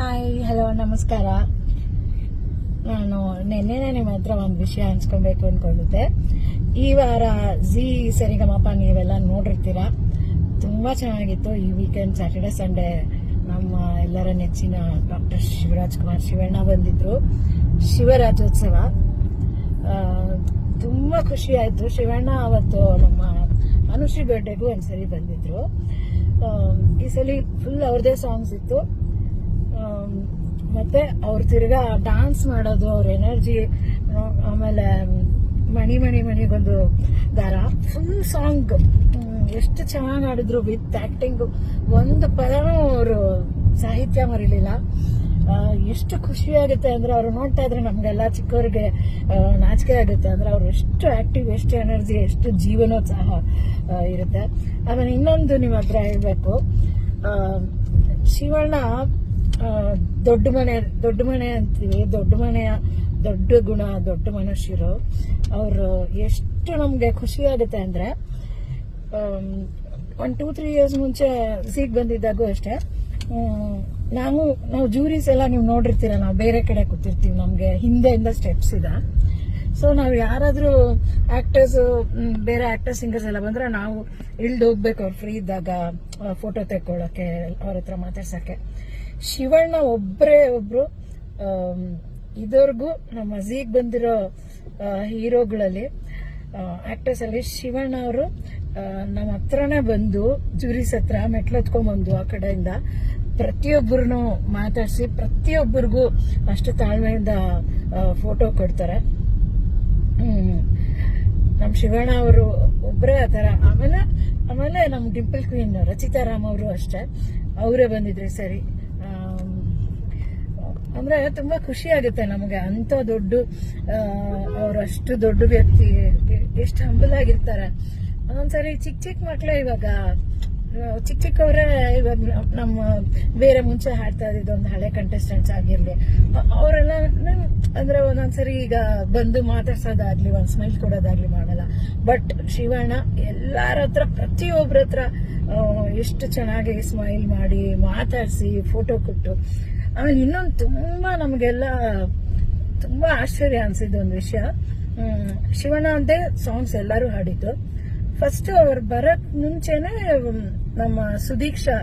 Hi hello ನಮಸ್ಕಾರ. ನಾನು ನಿನ್ನೆನೆ ನಿಮ್ಮ ಹತ್ರ ಒಂದು ವಿಷಯ ಹಂಚ್ಕೊಬೇಕು ಅನ್ಕೊಂಡಿದ್ದೆ. ಈ ವಾರ ಜಿ ಸರಿಗಮಪ ನೀವೆಲ್ಲ ನೋಡಿರ್ತೀರ? ತುಂಬಾ ಚೆನ್ನಾಗಿತ್ತು ಈ ವೀಕೆಂಡ್ ಸ್ಯಾಟರ್ಡೆ ಸಂಡೇ ನಮ್ಮ ಎಲ್ಲರ ನೆಚ್ಚಿನ ಡಾಕ್ಟರ್ ಶಿವರಾಜ್ ಕುಮಾರ್ ಶಿವಣ್ಣ ಬಂದಿದ್ರು. ಶಿವರಾಜೋತ್ಸವ ತುಂಬ ಖುಷಿ ಆಯ್ತು. ಶಿವಣ್ಣ ಅವತ್ತು ನಮ್ಮ ಅನುಶ್ರೀ ಬರ್ಡೇಗೂ ಒಂದ್ಸರಿ ಬಂದಿದ್ರು. ಈ ಸಲ ಫುಲ್ ಅವ್ರದೇ ಸಾಂಗ್ಸ್ ಇತ್ತು. ಮತ್ತೆ ಅವ್ರು ತಿರ್ಗಾ ಡಾನ್ಸ್ ಮಾಡೋದು, ಅವ್ರ ಎನರ್ಜಿ ಆಮೇಲೆ ಮಣಿ ಮಣಿ ಮಣಿಗೊಂದು ದಾರ ಫುಲ್ ಸಾಂಗ್ ಎಷ್ಟು ಚೆನ್ನಾಗಿ ಆಡಿದ್ರು ವಿತ್ ಆಕ್ಟಿಂಗ್ ಒಂದು ಪದನೂ ಅವರು ಸಾಹಿತ್ಯ ಮರಿಲಿಲ್ಲ. ಎಷ್ಟು ಖುಷಿ ಆಗುತ್ತೆ ಅಂದ್ರೆ ಅವ್ರು ನೋಡ್ತಾ ಇದ್ರೆ ನಮ್ಗೆಲ್ಲ ಚಿಕ್ಕವ್ರಿಗೆ ನಾಚಿಕೆ ಆಗುತ್ತೆ ಅಂದ್ರೆ ಅವ್ರು ಎಷ್ಟು ಆಕ್ಟಿವ್ ಎಷ್ಟು ಎನರ್ಜಿ ಎಷ್ಟು ಜೀವನೋತ್ಸಾಹ ಇರುತ್ತೆ. ಆಮೇಲೆ ಇನ್ನೊಂದು ನಿಮ್ಮ ಹತ್ರ ಹೇಳ್ಬೇಕು. ಶಿವಣ್ಣ ದೊಡ್ಡ ಮನೆ ದೊಡ್ಡ ಮನೆ ಅಂತೀವಿ, ದೊಡ್ಡ ಮನೆಯ ದೊಡ್ಡ ಗುಣ, ದೊಡ್ಡ ಮನುಷ್ಯರು. ಅವರು ಎಷ್ಟು ನಮಗೆ ಖುಷಿ ಆಗುತ್ತೆ ಅಂದರೆ ಒನ್ ಟೂ ತ್ರೀ ಇಯರ್ಸ್ ಮುಂಚೆ ಸೀಟ್ ಬಂದಿದ್ದಾಗೂ ಅಷ್ಟೇ. ನಾವು ನಾವು ಜೂರೀಸ್ ಎಲ್ಲ ನೀವು ನೋಡಿರ್ತೀರ, ನಾವು ಬೇರೆ ಕಡೆ ಕೂತಿರ್ತೀವಿ, ನಮಗೆ ಹಿಂದೆಯಿಂದ ಸ್ಟೆಪ್ಸ್ ಇದೆ. ಸೊ ನಾವು ಯಾರಾದರೂ ಆಕ್ಟರ್ಸ್ ಬೇರೆ ಆ್ಯಕ್ಟರ್ ಸಿಂಗರ್ಸ್ ಎಲ್ಲ ಬಂದರೆ ನಾವು ಇಳ್ದು ಹೋಗ್ಬೇಕು, ಅವ್ರು ಫ್ರೀ ಇದ್ದಾಗ ಫೋಟೋ ತೆಕ್ಕೊಳ್ಳೋಕ್ಕೆ ಅವ್ರ ಹತ್ರ ಮಾತಾಡ್ಸಕ್ಕೆ. ಶಿವಣ್ಣ ಒಬ್ಬರೇ ಒಬ್ರು ಇದುವರೆಗೂ ನಮ್ಮ ಅಜೀಗ್ ಬಂದಿರೋ ಹೀರೋಗಳಲ್ಲಿ ಆಕ್ಟರ್ಸ್ ಅಲ್ಲಿ ಶಿವಣ್ಣ ಅವರು ನಮ್ಮ ಹತ್ರನೇ ಬಂದು ಜೂರಿಸ್ ಹತ್ರ ಮೆಟ್ಲತ್ಕೊಂಡ್ಬಂದು ಆ ಕಡೆಯಿಂದ. ಪ್ರತಿಯೊಬ್ಬರನ್ನು ಮಾತಾಡಿಸಿ ಪ್ರತಿಯೊಬ್ಬರಿಗೂ ಅಷ್ಟು ತಾಳ್ಮೆಯಿಂದ ಫೋಟೋ ಕೊಡ್ತಾರೆ. ನಮ್ಮ ಶಿವಣ್ಣ ಅವರು ಒಬ್ಬರೇ ಆತರ. ಆಮೇಲೆ ಆಮೇಲೆ ನಮ್ಮ ಡಿಂಪಲ್ ಕ್ವೀನ್ ರಚಿತಾ ರಾಮ್ ಅವರು ಅಷ್ಟೇ. ಅವರೇ ಬಂದಿದ್ರೆ ಸರಿ. ಅಂದ್ರೆ ತುಂಬಾ ಖುಷಿ ಆಗುತ್ತೆ ನಮಗೆ. ಅಂತ ದೊಡ್ಡ ಅವರಷ್ಟು ದೊಡ್ಡ ವ್ಯಕ್ತಿ, ಎಷ್ಟು ಹಂಬಲ್ ಆಗಿರ್ತಾರೆ. ಒಂದೊಂದ್ಸರಿ ಚಿಕ್ಕ ಚಿಕ್ಕ ಮಕ್ಕಳೆ ಇವಾಗ ಚಿಕ್ಕ ಚಿಕ್ಕವರೇ ಇವಾಗ ನಮ್ಮ ಬೇರೆ ಮುಂಚೆ ಹಾಡ್ತಾ ಇದ್ದಿದ್ದು ಒಂದು ಹಳೆ ಕಂಟೆಸ್ಟೆಂಟ್ಸ್ ಆಗಿರ್ಲಿ. ಅವರೆಲ್ಲ ಅಂದ್ರೆ ಒಂದೊಂದ್ಸರಿ ಈಗ ಬಂದು ಮಾತಾಡ್ಸೋದಾಗ್ಲಿ, ಒಂದ್ ಸ್ಮೈಲ್ ಕೊಡೋದಾಗ್ಲಿ ಮಾಡಲ್ಲ. ಬಟ್ ಶಿವಣ್ಣ ಎಲ್ಲಾರ ಹತ್ರ ಪ್ರತಿಯೊಬ್ಬರ ಹತ್ರ ಎಷ್ಟು ಚೆನ್ನಾಗಿ ಸ್ಮೈಲ್ ಮಾಡಿ ಮಾತಾಡಿಸಿ ಫೋಟೋ ಕೊಟ್ಟು ಆಮೇಲೆ ಇನ್ನೊಂದು ತುಂಬಾ ನಮಗೆಲ್ಲ ತುಂಬಾ ಆಶ್ಚರ್ಯ ಅನ್ಸಿದ್ದು ಒಂದು ವಿಷಯ. ಶಿವಣ್ಣ ಅಂತೆ ಸಾಂಗ್ಸ್ ಎಲ್ಲರೂ ಹಾಡಿದ್ದು. ಫಸ್ಟ್ ಅವ್ರು ಬರಕ್ ಮುಂಚೆನೆ ನಮ್ಮ ಸುದೀಕ್ಷಾ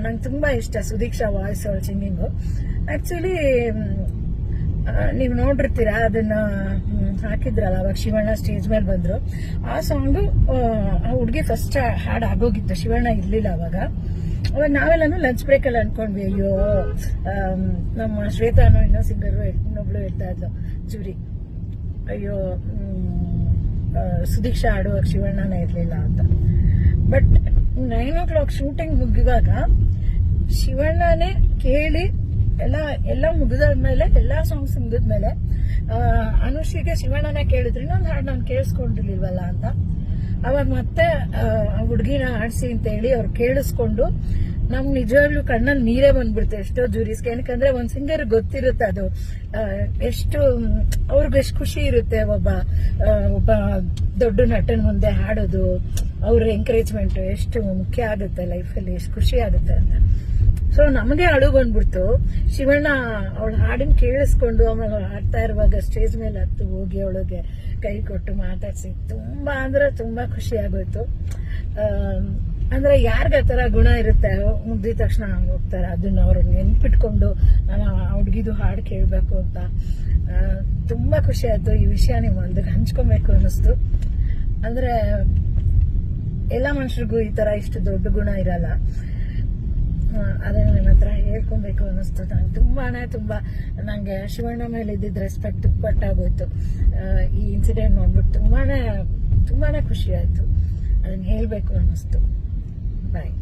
ನಂಗೆ ತುಂಬಾ ಇಷ್ಟ ಸುದೀಕ್ಷಾ ವಾಯ್ಸ್ ಅವಳ ಸಿಂಗಿಂಗು ಆಕ್ಚುಲಿ ನೀವು ನೋಡಿರ್ತೀರಾ ಅದನ್ನ ಹಾಕಿದ್ರಲ್ಲ ಅವಾಗ ಶಿವಣ್ಣ ಸ್ಟೇಜ್ ಮೇಲೆ ಬಂದ್ರು. ಆ ಸಾಂಗು ಆ ಹುಡುಗಿ ಫಸ್ಟ್ ಹಾಡ್ ಆಗೋಗಿತ್ತು. ಶಿವಣ್ಣ ಇರ್ಲಿಲ್ಲ ಅವಾಗ. ಅವಾಗ ನಾವೆಲ್ಲಾನು ಲಂಚ್ ಬ್ರೇಕ್ ಅಲ್ಲಿ ಅನ್ಕೊಂಡ್ವಿ, ಅಯ್ಯೋ ನಮ್ಮ ಶ್ವೇತಾ ಅನ್ನೋ ಇನ್ನೋ ಸಿಂಗರು ಇನ್ನೊಬ್ಳು ಹೇಳ್ತಾ ಇದ್ಲು ಚೂರಿ ಅಯ್ಯೋ ಸುದೀಕ್ಷಾ ಆಡುವಾಗ ಶಿವಣ್ಣನ ಇರ್ಲಿಲ್ಲ ಅಂತ. But nine o'clock shooting ಮುಗಿವಾಗ ಶಿವಣ್ಣನೇ ಕೇಳಿ ಎಲ್ಲ ಎಲ್ಲ ಮುಗಿದಾದ್ಮೇಲೆ ಎಲ್ಲಾ ಸಾಂಗ್ಸ್ ಮುಗಿದ್ಮೇಲೆ ಮೇಲೆ ಅನುಶ್ರೀಗೆ ಶಿವಣ್ಣನೇ ಕೇಳಿದ್ರು, ಇನ್ನೊಂದು ಹಾಡು ನಾನು ಕೇಳಿಸ್ಕೊಂಡಿರ್ಲಿಲ್ವಲ್ಲ ಅಂತ. ಅವಾಗ ಮತ್ತೆ ಹುಡುಗಿನ ಆಡಿಸಿ ಅಂತ ಹೇಳಿ ಅವ್ರು ಕೇಳಿಸ್ಕೊಂಡು, ನಮ್ ನಿಜವಾಗ್ಲೂ ಕಣ್ಣಲ್ಲಿ ನೀರೇ ಬಂದ್ಬಿಡುತ್ತೆ ಎಷ್ಟೋ ಜೂರಿಸ್ಗೆ. ಏನಕ್ಕಂದ್ರೆ ಒಂದ್ ಸಿಂಗರ್ ಗೊತ್ತಿರುತ್ತೆ ಅದು. ಎಷ್ಟು, ಅವ್ರಿಗೆ ಎಷ್ಟು ಖುಷಿ ಇರುತ್ತೆ ಒಬ್ಬ ಒಬ್ಬ ದೊಡ್ಡ ನಟನ ಮುಂದೆ ಹಾಡೋದು, ಅವ್ರ ಎಂಕರೇಜ್ಮೆಂಟ್ ಎಷ್ಟು ಮುಖ್ಯ ಆಗುತ್ತೆ ಲೈಫಲ್ಲಿ ಎಷ್ಟು ಖುಷಿ ಆಗುತ್ತೆ ಅಂತ. ಸೊ ನಮಗೆ ಅಳು ಬಂದ್ಬಿಡ್ತು. ಶಿವಣ್ಣ ಅವಳ ಹಾಡನ್ನ ಕೇಳಿಸ್ಕೊಂಡು ಆಮೇಲೆ ಹಾಡ್ತಾ ಇರುವಾಗ ಸ್ಟೇಜ್ ಮೇಲೆ ಹತ್ತು ಹೋಗಿ ಅವಳಿಗೆ ಕೈ ಕೊಟ್ಟು ಮಾತಾಡ್ಸಿ. ತುಂಬಾ ಅಂದ್ರೆ ತುಂಬಾ ಖುಷಿ ಆಗೋಯ್ತು. ಅಂದ್ರೆ ಯಾರ್ಗ ಆ ತರ ಗುಣ ಇರುತ್ತೆ, ಮುಗ್ದಿದ ತಕ್ಷಣ ಹೋಗ್ತಾರೆ. ಅದನ್ನ ಅವ್ರು ನೆನ್ಪಿಟ್ಕೊಂಡು ನಾನು ಹುಡ್ಗಿದು ಹಾಡು ಕೇಳಬೇಕು ಅಂತ. ತುಂಬಾ ಖುಷಿ ಆಯ್ತು. ಈ ವಿಷಯ ನಿಮ್ಮ ಒಂದಕ್ಕೆ ಹಂಚ್ಕೊಬೇಕು ಅನ್ನಿಸ್ತು. ಅಂದ್ರೆ, ಎಲ್ಲ ಮನುಷ್ಯರಿಗೂ ಈ ತರ ಇಷ್ಟು ದೊಡ್ಡ ಗುಣ ಇರಲ್ಲ. ಆ, ಅದನ್ನ ನಿಮ್ಮ ಹತ್ರ ಹೇಳ್ಕೊಬೇಕು ಅನ್ನಿಸ್ತು. ನಂಗೆ ತುಂಬಾ ತುಂಬಾ ನಂಗೆ ಶಿವಣ್ಣ ಮೇಲೆ ಇದ್ದಿದ್ದ ರೆಸ್ಪೆಕ್ಟ್ ಪಟ್ಟಾಗೋಯ್ತು ಆ, ಈ ಇನ್ಸಿಡೆಂಟ್ ನೋಡ್ಬಿಟ್ಟು ತುಂಬಾ ತುಂಬಾ ಖುಷಿ ಆಯ್ತು. ಅದನ್ನ ಹೇಳಬೇಕು ಅನ್ನಿಸ್ತು. ಬಾಯ್